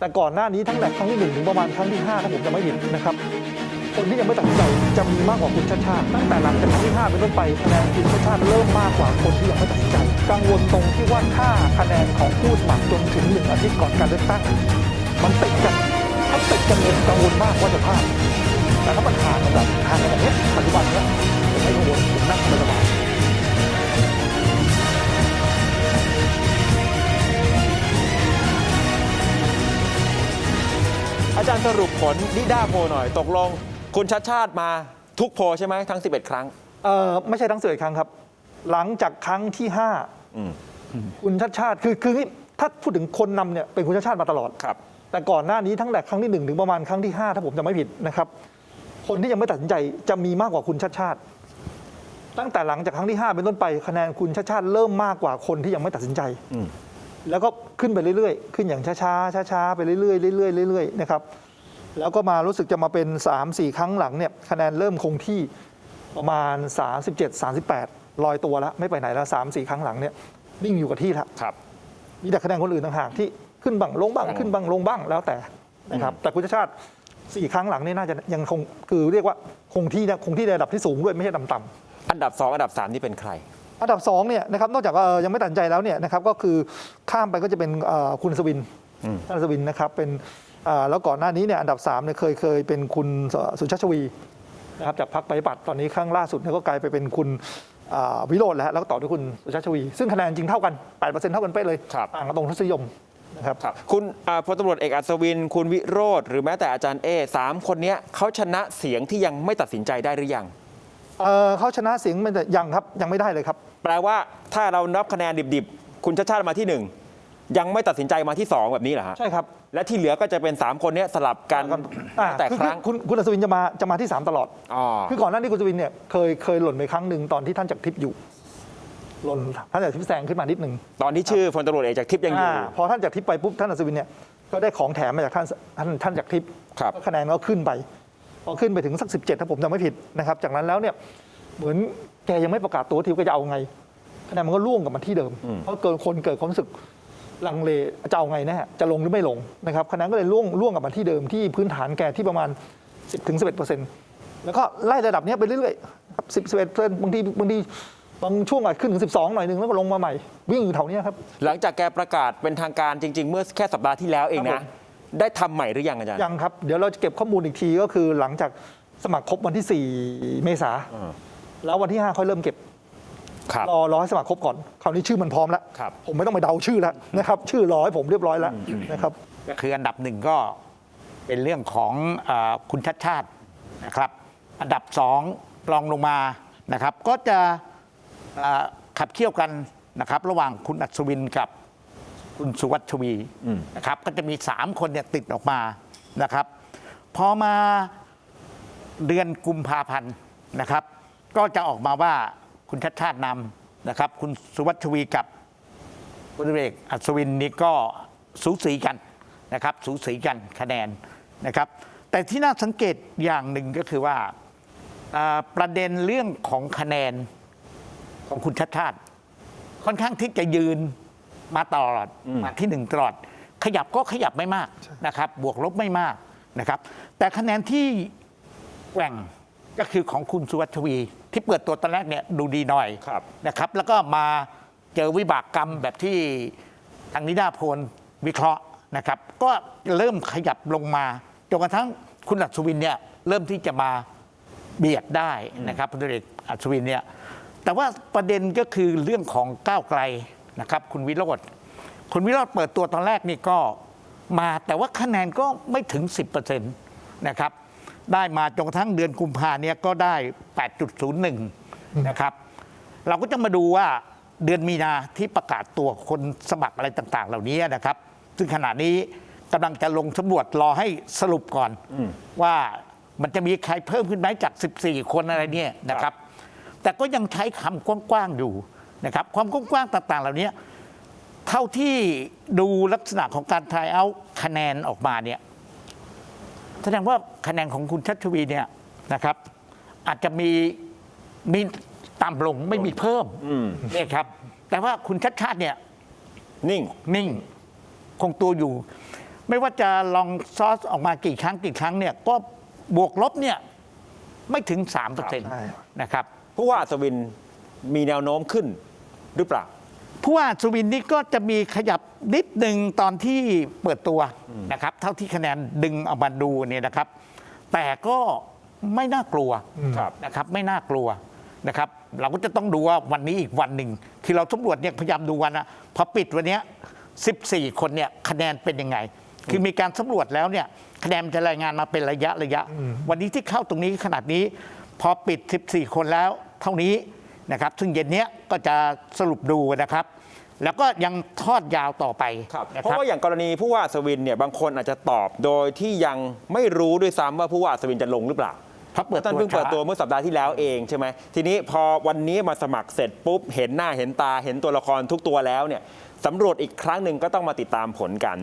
แต่ก่อนหน้านี้ทั้งแต่ครั้งที่หนึ่งถึงประมาณครั้งที่ห้าถ้าผมจะไม่ผิดนะครับคนที่ยังไม่ตัดสินใจจะมีมากกว่าคุณชาติชาติตั้งแต่หลังจากครั้งที่ห้าเป็นต้นไปคะแนนคุณชาติชาติเริ่มมากกว่าคนที่ยังไม่ตัดสินใจกังวลตรงที่ว่าถ้าคะแนนของผู้สมัครจนถึงหนึ่งอาทิตย์ก่อนการเลือกตั้ง มันติดกันถ้าติดกันเลยกังวลมากว่าจะพลาดแต่ถ้ามันห่างกันแบบห่างกันแบบนี้ปัจจุบันเนี้ยผมไม่กังวลผมนั่ง ผลนิด้าโพลหน่อย ตกลงคุณชัดชาติมาทุกโพลใช่ไหมทั้ง 11 ครั้ง เออไม่ใช่ทั้งสิบเอ็ดครั้งครับ หลังจากครั้งที่อืม5คุณชาติชาติคือคือถ้าพูดถึงคนนำเนี่ยเป็นคุณชาติชาติมาตลอด ครับ แต่ก่อนหน้านี้ทั้งแต่ครั้งที่1ถึงประมาณครั้งที่5ถ้าผมจะไม่ผิดนะครับ คนที่ยังไม่ตัดสินใจจะมีมากกว่าคุณชาติชาติ ตั้งแต่หลังจากครั้งที่5เป็นต้นไปคะแนนคุณชาติชาติเริ่มมากกว่าคนที่ยังไม่ตัดสินใจอืม แล้วก็ขึ้นไปเรื่อยๆ ขึ้นอย่างช้าๆช้าๆไปเรื่อยๆเรื่อยๆเรื่อยๆนะครับ แล้วก็มารู้สึกจะมาเป็น 3-4 ครั้งหลังเนี่ยคะแนนเริ่มคงที่ประมาณ 37 38 ลอยตัวแล้วไม่ไปไหนแล้ว3-4 ครั้งหลังเนี่ยนิ่งอยู่กับที่แล้วครับ มีแต่คะแนนคนอื่นต่างหากที่ขึ้นบ้างลงบ้างอืมขึ้นบ้างลงบ้างแล้วแต่นะครับแต่คุณชาติชาติสี่ครั้งหลังนี่น่าจะยังคงคือเรียกว่าคงที่นะคงที่ในระดับที่สูงด้วยไม่ใช่ต่ำๆอันดับ 2 อันดับ 3 นี่เป็นใครอันดับ2เนี่ยนะครับนอกจากเอ่อยังไม่ตัดสินใจแล้วเนี่ยนะครับก็คือข้ามไปก็จะเป็นเอ่อคุณสวินอืมท่านสวินนะครับเป็นเอ่อ แล้วก่อนหน้านี้เนี่ยอันดับ3เนี่ยเคยเคยเป็นคุณสสุชาติชวีนะครับจากพรรคประชาธิปัตย์ตอนนี้ครั้งล่าสุดเนี่ยก็กลายไปเป็นคุณอ่าวิโรจน์แล้วแล้วก็ต่อด้วยคุณสุชาติชวี ซึ่งคะแนนจริงเท่ากัน 8%เท่ากันเป๊ะเลยครับต่างกันตรงทศนิยมนะครับครับคุณอ่าพลตำรวจเอกอัศวิน คุณวิโรธหรือแม้แต่อาจารย์เอสามคนเนี้ยเขาชนะเสียงที่ยังไม่ตัดสินใจได้หรือยังเอ่อเขาชนะเสียงมันแต่ยังครับยังไม่ได้เลยครับ แปลว่าถ้าเรานับคะแนนดิบๆ คุณชัดชาติมาที่หนึ่งยังไม่ตัดสินใจมาที่สองแบบนี้เหรอฮะใช่ครับ และที่เหลือก็จะเป็น 3 คนเนี้ยสลับกันอ่าแต่คือครั้ง คุณคุณอัศวินจะมาจะมาที่สามตลอด อ๋อ คือก่อนหน้านี้คุณสวินเนี่ยเคยเคยหล่นไปครั้งหนึ่งตอนที่ท่านจากทิพย์อยู่ หล่นท่านจากทิพย์แซงขึ้นมานิดหนึ่งตอนที่ชื่อพลตำรวจเอกจากทิพย์ยังอยู่อ่าพอท่านจากทิพย์ไปปุ๊บท่านอัศวินเนี่ยก็ได้ของแถมมาจากท่านท่านท่านจากทิพย์ครับก็คะแนนก็ขึ้นไปพอขึ้นไปถึงสัก 17 ถ้าผมจำไม่ผิดนะครับ จากนั้นแล้วเนี่ยเหมือนแกยังไม่ประกาศตัวทีว่าแกจะเอาไงคะแนนมันก็ล่วงกลับมาที่เดิม เพราะเกิดคนเกิดความรู้สึก ลังเลจะเอาไงแน่จะลงหรือไม่ลงนะครับคะแนนก็เลยล่วงล่วงกลับมาที่เดิมที่พื้นฐานแกที่ประมาณ 10ถึง11เปอร์เซ็นต์แล้วก็ไล่ระดับเนี้ยไปเรื่อยๆครับ10 11เปอร์เซ็นต์บางทีบางทีบางช่วงอาจขึ้นถึง 12 หน่อยหนึงแล้วก็ลงมาใหม่ วิ่งอยู่แถวเนี้ยครับ หลังจากแกประกาศเป็นทางการจริง ๆ เมื่อแค่สัปดาห์ที่แล้วเองครันะบผมได้ทำใหม่หรือยังอาจารย์ยังครับ เดี๋ยวเราจะเก็บข้อมูลอีกทีก็คือหลังจากสมัครครบวันที่ 4 เมษาอ่าแล้ววันที่ 5 ค่อยเริ่มเก็บ ครับรอรอให้สมัครครบก่อน คราวนี้ชื่อมันพร้อมแล้ว ครับผมไม่ต้องไปเดาชื่อแล้วนะครับ ชื่อรอให้ผมเรียบร้อยแล้วนะครับก็คืออันดับหนึ่งก็เป็นเรื่องของอาคุณชัดชาตินะครับ อันดับสองรองลงมานะครับ ก็จะอ่าขับเคี่ยวกันนะครับ ระหว่างคุณอัศวินกับ คุณสุวัชวีอืมนะครับ ก็จะมีสามคนเนี่ยติดออกมานะครับ พอมาเดือนกุมภาพันธ์นะครับ ก็จะออกมาว่า คุณชัดชาตินำนะครับ คุณสุวัชวีกับพลเอกอัศวินนี่ก็สูสีกันนะครับ สูสีกันคะแนนนะครับ แต่ที่น่าสังเกตอย่างหนึ่งก็คือว่าอ่าประเด็นเรื่องของคะแนนของคุณชัดชาติ ค่อนข้างที่จะยืนมาตลอดมาที่หนึ่งตลอด ขยับก็ขยับไม่มากนะครับ บวกลบไม่มากนะครับ แต่คะแนนที่แกว่งก็คือของคุณสุวัชวี ที่เปิดตัวตอนแรกเนี่ยดูดีหน่อยครับนะครับ แล้วก็มาเจอวิบากกรรมแบบที่ทางนิดาพลวิเคราะห์นะครับ ก็เริ่มขยับลงมาจนกระทั่งคุณอัศวินเนี่ยเริ่มที่จะมาเบียดได้นะครับพลเอกอัศวินเนี่ยแต่ว่าประเด็นก็คือเรื่องของก้าวไกลนะครับคุณวิโรธคุณวิโรธเปิดตัวตอนแรกนี่ก็มาแต่ว่าคะแนนก็ไม่ถึง 10%นะครับ ได้มาจนกระทั่งเดือนกุมภาเนี่ยก็ได้ 8.01 นะครับ เราก็จะมาดูว่าเดือนมีนาที่ประกาศตัวคนสมัครอะไรต่าง ๆ เหล่านี้นะครับ ซึ่งขณะนี้กำลังจะลงสำรวจรอให้สรุปก่อนว่ามันจะมีใครเพิ่มขึ้นไหมจาก 14 คนอะไรเนี่ยนะครับ แต่ก็ยังใช้คำกว้าง ๆ อยู่นะครับ ความกว้าง ๆ ต่าง ๆ เหล่านี้เท่าที่ดูลักษณะของการทายเอาคะแนนออกมาเนี่ย แสดงว่าคะแนนของคุณชัชวีเนี่ยนะครับ อาจจะมีมีต่ำลงไม่มีเพิ่มอืมเนี่ยครับ แต่ว่าคุณชัดชาติเนี่ย นิ่งนิ่ง คงตัวอยู่ ไม่ว่าจะลองซอสออกมากี่ครั้งกี่ครั้งเนี่ย ก็บวกลบเนี่ย ไม่ถึง3%เปอร์เซ็นต์ใช่นะครับ ผู้ว่าอัศวินมีแนวโน้มขึ้นหรือเปล่า ผู้ว่าสุวินนี่ก็จะมีขยับนิดหนึ่งตอนที่เปิดตัวนะครับ เท่าที่คะแนนดึงเอามาดูเนี่ยนะครับ แต่ก็ไม่น่ากลัวครับนะครับ ไม่น่ากลัวนะครับ เราก็จะต้องดูว่าวันนี้อีกวันหนึ่งที่เราสำรวจเนี่ยพยายามดูวันนะพอปิดวันเนี้ย14 คนเนี่ยคะแนนเป็นยังไง คือมีการสำรวจแล้วเนี่ยคะแนนมันจะรายงานมาเป็นระยะระยะ วันนี้ที่เข้าตรงนี้ขนาดนี้ พอปิด 14 คนแล้ว เท่านี้ นะครับซึ่งเย็นเนี้ยก็จะสรุปดูนะครับ แล้วก็ยังทอดยาวต่อไปครับนะเพราะว่าอย่างกรณีผู้ว่าอัศวินเนี่ยบางคนอาจจะตอบโดยที่ยังไม่รู้ด้วยซ้ำว่าผู้ว่าอัศวินจะลงหรือเปล่าเพราะเปิดท่านตัวเพิ่งเปิดช้าตัวเมื่อสัปดาห์ที่แล้วเองใช่ไหมทีนี้พอวันนี้มาสมัครเสร็จปุ๊บ เห็นหน้าเห็นตาเห็นตัวละครทุกตัวแล้วเนี่ยสำรวจอีกครั้งหนึ่งก็ต้องมาติดตามผลกัน